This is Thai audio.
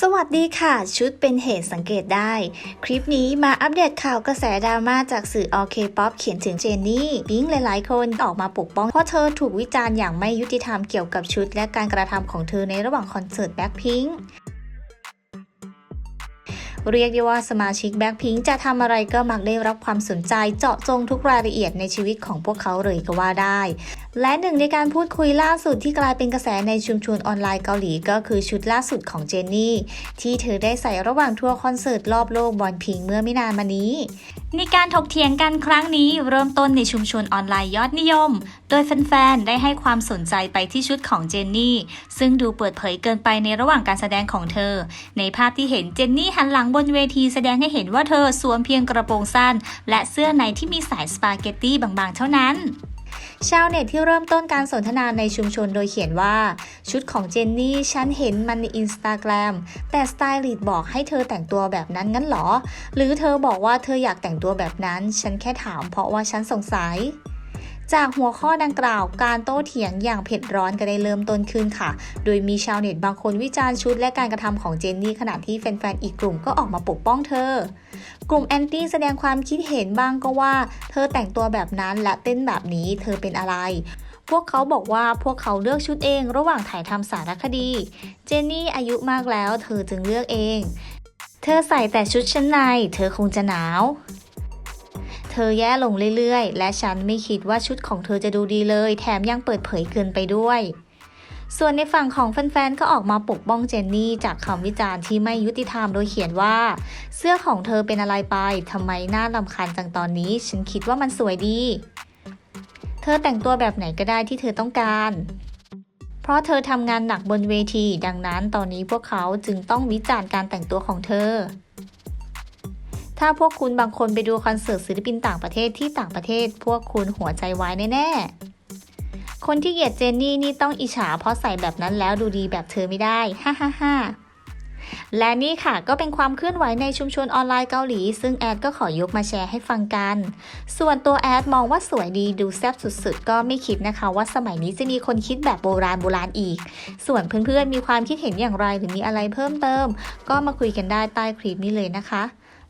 สวัสดีค่ะ ชุดเป็นเหตุสังเกตได้ คลิปนี้มาอัปเดตข่าวกระแสดราม่าจากสื่ออเคป๊อปเขียนถึงเจนนี่บิงหลายๆ คนออกมาปกป้อง เพราะเธอถูกวิจารณ์อย่างไม่ยุติธรรมเกี่ยวกับชุด และการกระทำของเธอในระหว่างคอนเสิร์ตแบ็คพิงเรียกได้ว่าสมาชิกแบ็คพิงจะทำอะไรก็มักได้รับความสนใจเจาะจงทุกรายละเอียดในชีวิตของพวกเขาเลยก็ว่าได้ และหนึ่งในการพูดคุยล่าสุดที่กลายเป็นกระแสในชุมชนออนไลน์เกาหลีก็คือชุดล่าสุดของเจนนี่ ที่เธอได้ใส่ระหว่างทัวร์คอนเสิร์ตรอบโลกบอลพิงเมื่อไม่นานมานี้ ในการถกเถียงกันครั้งนี้เริ่มต้นในชุมชนออนไลน์ยอดนิยม โดยแฟนๆ ได้ให้ความสนใจไปที่ชุดของเจนนี่ ซึ่งดูเปิดเผยเกินไปในระหว่างการแสดงของเธอ ในภาพที่เห็นเจนนี่หันหลังบนเวทีแสดงให้เห็นว่าเธอสวมเพียงกระโปรงสั้น และเสื้อในที่มีสายสปาเกตตี้บางๆ เท่านั้น ชาวเน็ตที่เริ่มต้นการสนทนาในชุมชนโดยเขียนว่า ชุดของเจนนี่ฉันเห็นมันในอินสตาแกรมแต่สไตลิสต์บอกให้เธอแต่งตัวแบบนั้นงั้นหรอ หรือเธอบอกว่าเธออยากแต่งตัวแบบนั้น ฉันแค่ถามเพราะว่าฉันสงสัย จากหัวข้อดังกล่าวการโต้เถียงอย่างเผ็ดร้อนก็ได้เริ่มต้นขึ้นค่ะ โดยมีชาวเน็ตบางคนวิจารณ์ชุดและการกระทำของเจนนี่ขณะที่แฟนๆ อีกกลุ่มก็ออกมาปกป้องเธอ กลุ่มแอนตี้แสดงความคิดเห็นบ้างก็ว่า เธอแต่งตัวแบบนั้นและเต้นแบบนี้เธอเป็นอะไรพวกเขาบอกว่าพวกเขาเลือกชุดเองระหว่างถ่ายทำสารคดี เจนนี่อายุมากแล้วเธอจึงเลือกเอง เธอใส่แต่ชุดชั้นใน เธอคงจะหนาว เธอแย่ลงเรื่อยๆ และฉันไม่คิดว่าชุดของเธอจะดูดีเลย แถมยังเปิดเผยเกินไปด้วย ส่วนในฝั่งของแฟนๆ ก็ออกมาปกป้องเจนนี่จากคำวิจารณ์ที่ไม่ยุติธรรมโดยเขียนว่า เสื้อของเธอเป็นอะไรไปทำไมหน้าลำคาญจังตอนนี้ ฉันคิดว่ามันสวยดี เธอแต่งตัวแบบไหนก็ได้ที่เธอต้องการเพราะเธอทำงานหนักบนเวที ดังนั้นตอนนี้พวกเขาจึงต้องวิจารณ์การแต่งตัวของเธอ ถ้าพวกคุณบางคนไปดูคอนเสิร์ตศิลปินต่างประเทศที่ต่างประเทศ พวกคุณหัวใจวายแน่ๆ คนที่เกลียดเจนนี่นี่ต้องอิจฉาเพราะใส่แบบนั้นแล้วดูดีแบบเธอไม่ได้ ฮ่าฮ่าฮ่าและนี่ค่ะก็เป็นความเคลื่อนไหวในชุมชนออนไลน์เกาหลี ซึ่งแอดก็ขอยกมาแชร์ให้ฟังกัน ส่วนตัวแอดมองว่าสวยดีดูแซ่บสุดๆ ก็ไม่คิดนะคะ ว่าสมัยนี้จะมีคนคิดแบบโบราณโบราณอีก ส่วนเพื่อนๆมีความคิดเห็นอย่างไรหรือมีอะไรเพิ่มเติม ก็มาคุยกันได้ใต้คลิปนี้เลยนะคะ